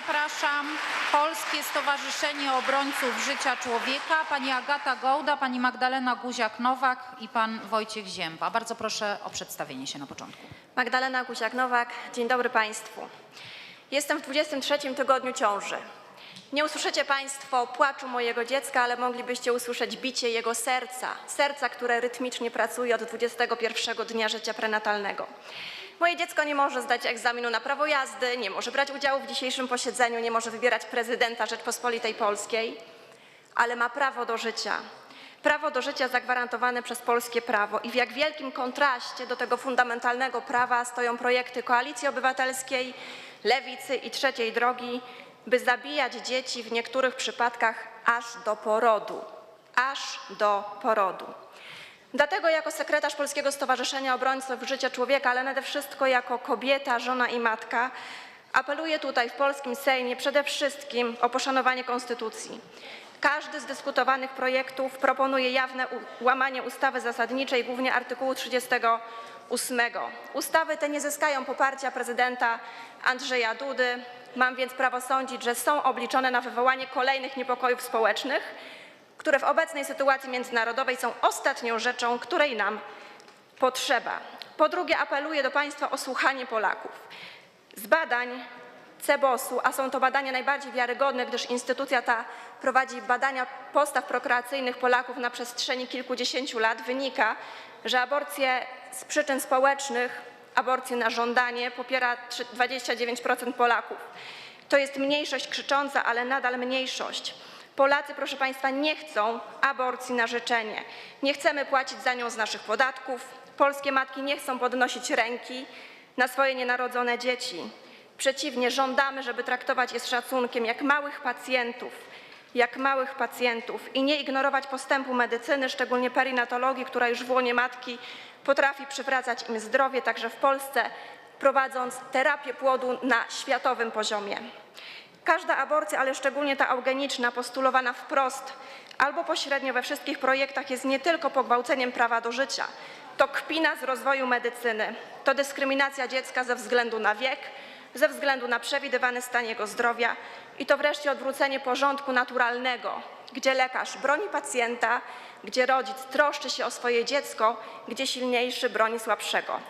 zapraszam Polskie Stowarzyszenie Obrońców Życia Człowieka, pani Agata Gołda, pani Magdalena Guziak-Nowak i pan Wojciech Zięba. Bardzo proszę o przedstawienie się na początku. Magdalena Guziak-Nowak, dzień dobry Państwu. Jestem w 23 tygodniu ciąży. Nie usłyszycie Państwo płaczu mojego dziecka, ale moglibyście usłyszeć bicie jego serca, serca, które rytmicznie pracuje od 21 dnia życia prenatalnego. Moje dziecko nie może zdać egzaminu na prawo jazdy, nie może brać udziału w dzisiejszym posiedzeniu, nie może wybierać prezydenta Rzeczpospolitej Polskiej, ale ma prawo do życia. Prawo do życia zagwarantowane przez polskie prawo i w jak wielkim kontraście do tego fundamentalnego prawa stoją projekty Koalicji Obywatelskiej, Lewicy i Trzeciej Drogi, by zabijać dzieci w niektórych przypadkach aż do porodu. Aż do porodu. Dlatego jako sekretarz Polskiego Stowarzyszenia Obrońców Życia Człowieka, ale nade wszystko jako kobieta, żona i matka, apeluję tutaj w polskim Sejmie przede wszystkim o poszanowanie Konstytucji. Każdy z dyskutowanych projektów proponuje jawne łamanie ustawy zasadniczej, głównie artykułu 38. Ustawy te nie zyskają poparcia prezydenta Andrzeja Dudy. Mam więc prawo sądzić, że są obliczone na wywołanie kolejnych niepokojów społecznych, które w obecnej sytuacji międzynarodowej są ostatnią rzeczą, której nam potrzeba. Po drugie, apeluję do Państwa o słuchanie Polaków. Z badań CEBOS-u, a są to badania najbardziej wiarygodne, gdyż instytucja ta prowadzi badania postaw prokreacyjnych Polaków na przestrzeni kilkudziesięciu lat, wynika, że aborcje z przyczyn społecznych, aborcje na żądanie popiera trzy- 29% Polaków. To jest mniejszość krzycząca, ale nadal mniejszość. Polacy, proszę Państwa, nie chcą aborcji na życzenie. Nie chcemy płacić za nią z naszych podatków. Polskie matki nie chcą podnosić ręki na swoje nienarodzone dzieci. Przeciwnie, żądamy, żeby traktować je z szacunkiem jak małych pacjentów, jak małych pacjentów i nie ignorować postępu medycyny, szczególnie perinatologii, która już w łonie matki potrafi przywracać im zdrowie, także w Polsce, prowadząc terapię płodu na światowym poziomie. Każda aborcja, ale szczególnie ta eugeniczna, postulowana wprost albo pośrednio we wszystkich projektach, jest nie tylko pogwałceniem prawa do życia, to kpina z rozwoju medycyny, to dyskryminacja dziecka ze względu na wiek, ze względu na przewidywany stan jego zdrowia i to wreszcie odwrócenie porządku naturalnego, gdzie lekarz broni pacjenta, gdzie rodzic troszczy się o swoje dziecko, gdzie silniejszy broni słabszego.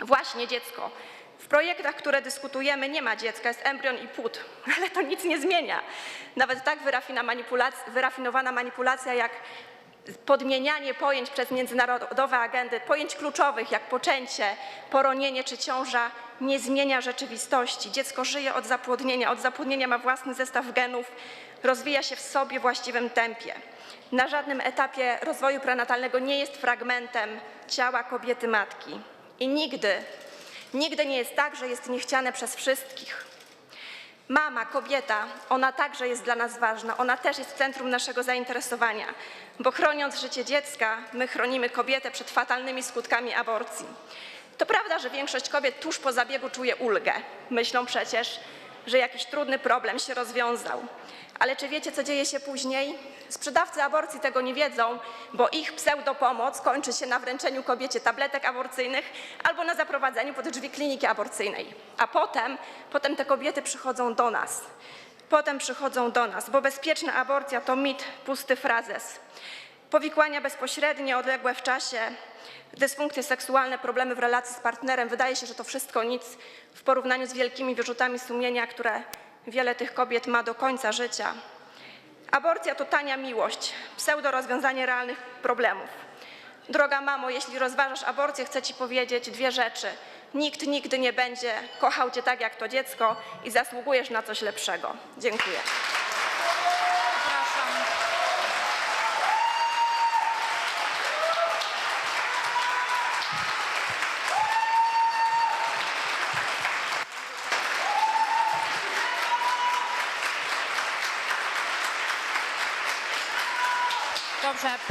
Właśnie dziecko. W projektach, które dyskutujemy, nie ma dziecka, jest embrion i płód, ale to nic nie zmienia. Nawet tak wyrafinowana manipulacja jak podmienianie pojęć przez międzynarodowe agendy, pojęć kluczowych jak poczęcie, poronienie czy ciąża, nie zmienia rzeczywistości. Dziecko żyje od zapłodnienia, od zapłodnienia ma własny zestaw genów, rozwija się w sobie właściwym tempie. Na żadnym etapie rozwoju prenatalnego nie jest fragmentem ciała kobiety matki. I nigdy, nigdy nie jest tak, że jest niechciane przez wszystkich. Mama, kobieta, ona także jest dla nas ważna, ona też jest centrum naszego zainteresowania, bo chroniąc życie dziecka, my chronimy kobietę przed fatalnymi skutkami aborcji. To prawda, że większość kobiet tuż po zabiegu czuje ulgę. Myślą przecież, że jakiś trudny problem się rozwiązał. Ale czy wiecie, co dzieje się później? Sprzedawcy aborcji tego nie wiedzą, bo ich pseudopomoc kończy się na wręczeniu kobiecie tabletek aborcyjnych albo na zaprowadzeniu pod drzwi kliniki aborcyjnej. A potem, potem te kobiety przychodzą do nas. Potem przychodzą do nas, bo bezpieczna aborcja to mit, pusty frazes. Powikłania bezpośrednie, odległe w czasie, dysfunkcje seksualne, problemy w relacji z partnerem. Wydaje się, że to wszystko nic w porównaniu z wielkimi wyrzutami sumienia, które wiele tych kobiet ma do końca życia. Aborcja to tania miłość, pseudo rozwiązanie realnych problemów. Droga mamo, jeśli rozważasz aborcję, chcę ci powiedzieć dwie rzeczy. Nikt nigdy nie będzie kochał cię tak jak to dziecko i zasługujesz na coś lepszego. Dziękuję. dobrze.